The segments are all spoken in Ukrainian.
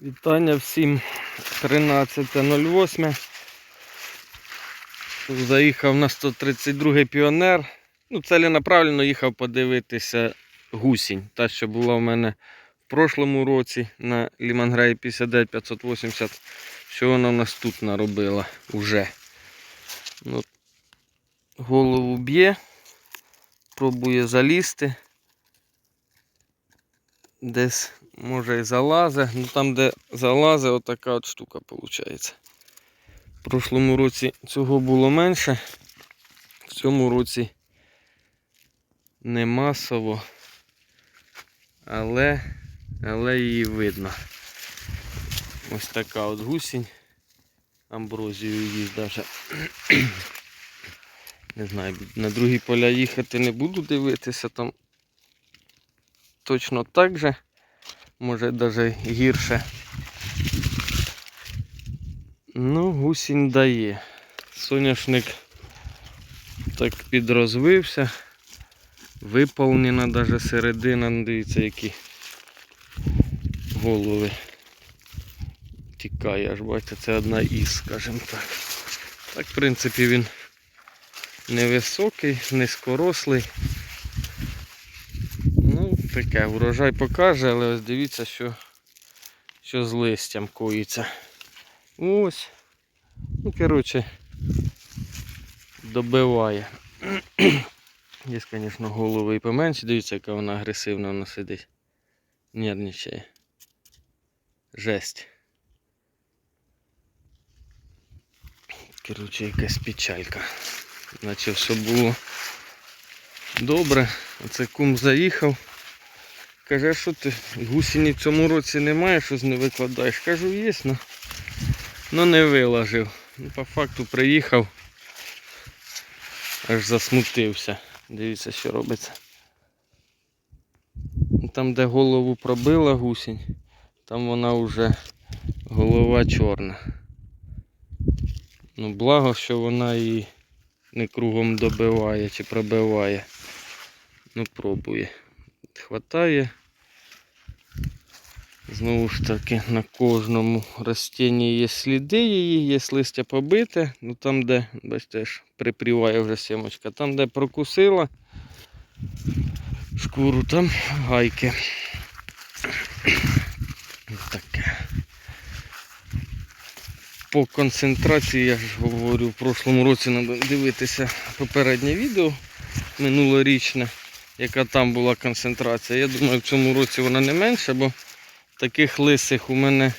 Вітання всім 13.08. Заїхав на 132 піонер. Ну, целенаправленно їхав подивитися гусінь. Та, що була в мене в прошлому році на Лімангрей 59 580. Що вона в нас тут наробила уже. Ну, голову б'є, пробує залізти. Десь може і залазе. Ну там, де залазе, отака от штука виходить. В прошлому році цього було менше. В цьому році не масово, але, але її видно. Ось така от гусінь. Амброзію їсть даже. Не знаю, на другі поля їхати не буду дивитися там точно так же, може навіть гірше. Ну, гусінь дає. Соняшник так підрозвився. Виповнена навіть середина, дивіться, які голови. Тікає, аж бачите, це одна із, скажімо так. Так, в принципі, він невисокий, низькорослий. Таке, урожай покаже, але ось дивіться, що, що з листям коїться. Ось. Ну, коротше, добиває. Є, звісно, голови і поменше. Дивіться, яка вона агресивна вона сидить. Нервничає. Жесть. Коротше, якась печалька. Наче все було добре. Оце кум заїхав. Каже, що ти гусіні в цьому році немає, щось не викладаєш. Кажу, є, но, но не виложив. Ну, по факту приїхав, аж засмутився. Дивіться, що робиться. Там, де голову пробила гусінь, там вона вже голова чорна. Ну, благо, що вона її не кругом добиває чи пробиває. Ну, пробує. Хватає. Знову ж таки, на кожному ростінні є сліди її, є листя побите. Ну там, де, бачите, ж припріває вже сімочка, там, де прокусила шкуру, там гайки. Таке. По концентрації, я ж говорю, в прошлому році треба дивитися попереднє відео минулорічне, яка там була концентрація. Я думаю, в цьому році вона не менша, бо таких лисих у мене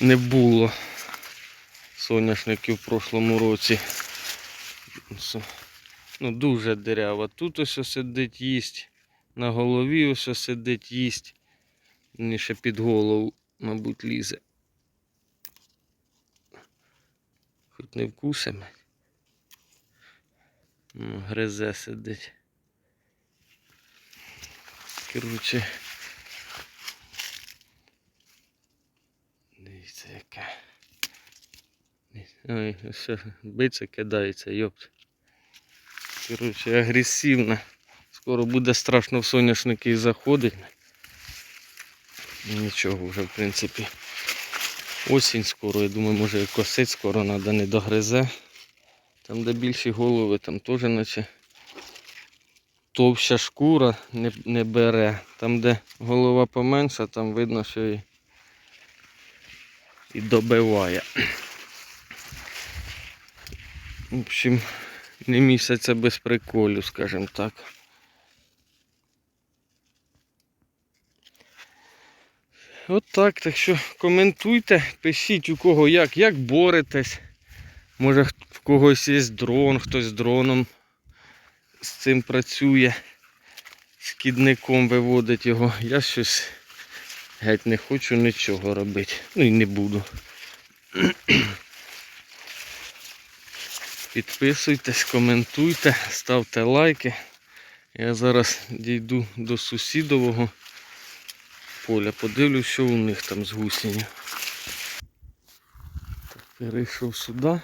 не було соняшників в прошлому році. Ну, дуже дерева. Тут ось сидить їсть, на голові ось сидить їсть. Мені ще під голову, мабуть, лізе. Хоч не вкусимо. Ну, Гризе сидить. Коротше. Дивіться яке. Ой, все, биться кидається, йопт. Коротше, агресивна. Скоро буде страшно в соняшники заходить. Нічого вже в принципі. Осінь скоро, я думаю, може і косить скоро треба не догризе. Там де більші голови, там теж наче товща шкура не, не бере. Там де голова поменша, там видно, що і, і добиває. В общем, не місяця без приколю, скажімо так. От так, так що коментуйте, пишіть у кого як, як боретесь. Може в когось є дрон, хтось з дроном з цим працює, шкідником виводить його. Я щось геть не хочу нічого робити. Ну і не буду. Підписуйтесь, коментуйте, ставте лайки. Я зараз дійду до сусідового поля, подивлюсь, що у них там з гусінню. Так, перейшов сюди.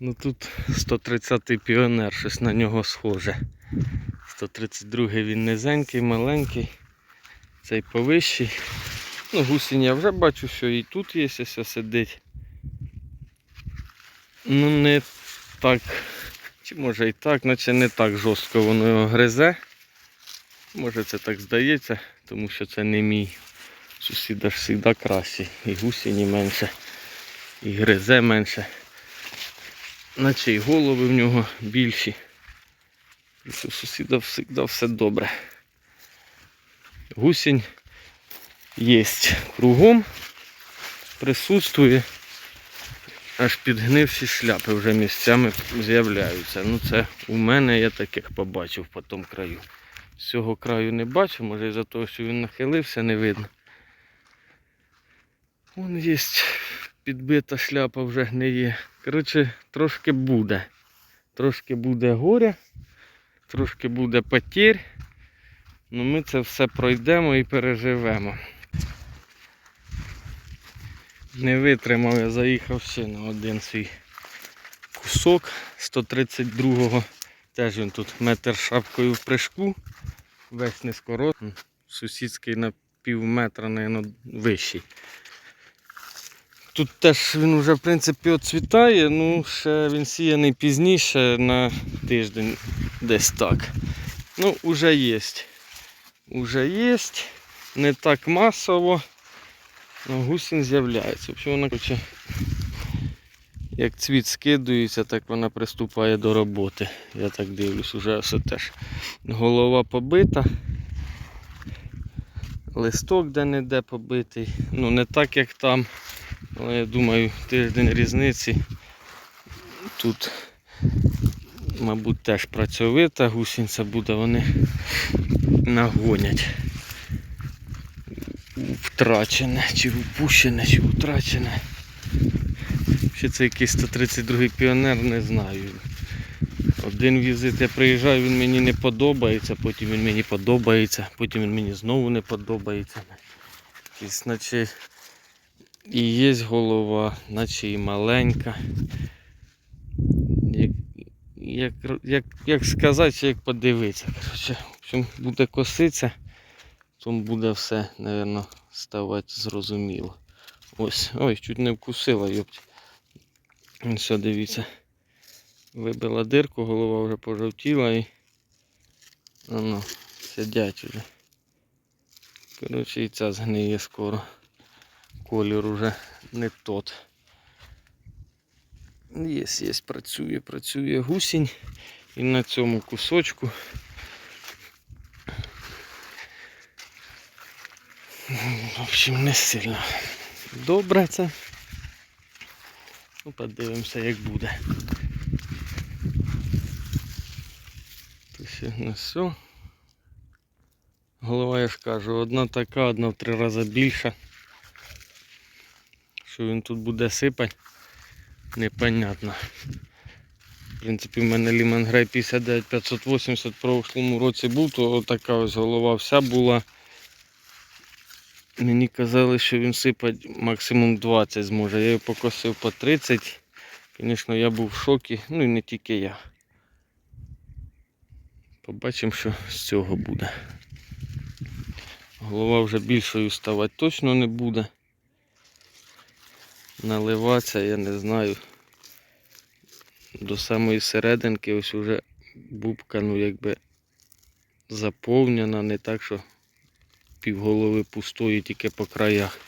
Ну тут 130-й піонер, щось на нього схоже. 132-й він низенький, маленький, цей повищий. Ну, гусінь я вже бачу, що і тут є, ось сидить. Ну, не так. Чи може і так, наче не так жорстко воно його гризе. Може це так здається, тому що це не мій. Сусіда ж завжди кращий. І гусіні менше, і гризе менше. Наче і голови в нього більші. І у сусіда завжди все добре. Гусінь є кругом, присутствує. Аж підгнивші шляпи вже місцями з'являються. Ну це у мене я таких побачив по тому краю. З цього краю не бачу, може із-за того, що він нахилився, не видно. Вон є підбита шляпа вже гниє. Коротше, трошки буде. Трошки буде горя, трошки буде потерь. Ну ми це все пройдемо і переживемо. Не витримав, я заїхав ще на один свій кусок 132-го. Теж він тут метр шапкою в прыжку. Весь низькородний. Сусідський на пів метра, мабуть, вищий. Тут теж він вже в принципі оцвітає, ну ще він сіяний пізніше на тиждень десь так. Ну, уже є. Уже є. Не так масово. Ну, гусінь з'являється. Взагалі вона хоче, як цвіт скидується, так вона приступає до роботи. Я так дивлюсь, уже все теж голова побита. Листок де-не-де побитий. Ну не так як там. Але я думаю, тиждень різниці. Тут, мабуть, теж працьовита гусінця буде, вони нагонять втрачене, чи впущене, чи втрачене. Ще це якийсь 132 піонер, не знаю. Один візит я приїжджаю, він мені не подобається, потім він мені подобається, потім він мені знову не подобається. Якийсь, наче і є голова, наче і маленька. Як, як, як, як сказати, як подивитися. Коротше, в буде коситься, то буде все, напевно, ставати зрозуміло. Ось, ой, чуть не вкусила, йопть. Все, дивіться. Вибила дирку, голова вже пожовтіла і воно, сидять вже. Коротше, і ця згниє скоро. Колір уже не тот. Є, є, працює, працює гусінь. І на цьому кусочку. В общем, не сильно добре це. Ну, подивимося, як буде. Голова, я ж кажу, одна така, одна в три рази більша. Що він тут буде сипати, непонятно. В принципі, в мене Lehman Grey 59580 в прошлому році був, то така ось голова вся була. Мені казали, що він сипать максимум 20 зможе. Я його покосив по 30. Звісно, я був в шокі, ну і не тільки я. Побачимо, що з цього буде. Голова вже більшою ставати точно не буде. Наливатися, я не знаю. До самої серединки ось уже бубка, ну якби заповнена, не так, що півголови пустої тільки по краях.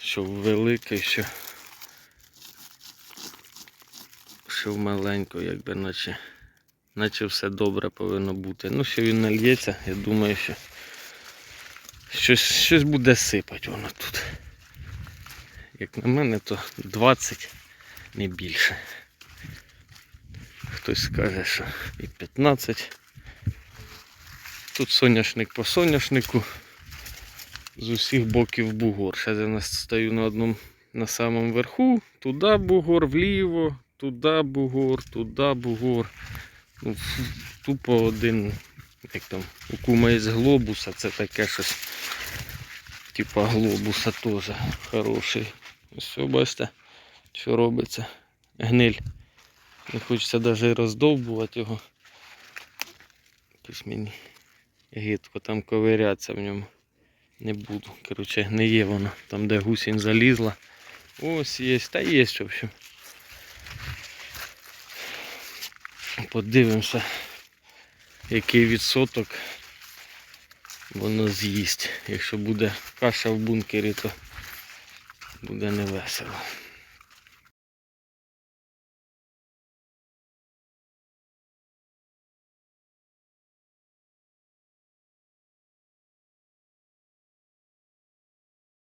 Що велике, що, що маленько, якби наче, наче все добре повинно бути. Ну, що він нальється, я думаю, що щось, щось буде сипати воно тут. Як на мене, то 20 не більше. Хтось скаже, що і 15. Тут соняшник по соняшнику. З усіх боків бугор. Зараз я стою на одному на самому верху. Туди бугор, вліво, туди бугор, туди бугор. Ну, тупо один, як там, у кума є глобуса, це таке щось. Типа глобуса теж хороший. Ось бачите, що робиться. Гниль. Не хочеться навіть роздовбувати його. Якось мені гидко там ковирятися в ньому. Не буду. Коротше, не є воно. Там, де гусінь залізла. Ось є, та є, в общем. Подивимося, який відсоток воно з'їсть. Якщо буде каша в бункері, то буде невесело.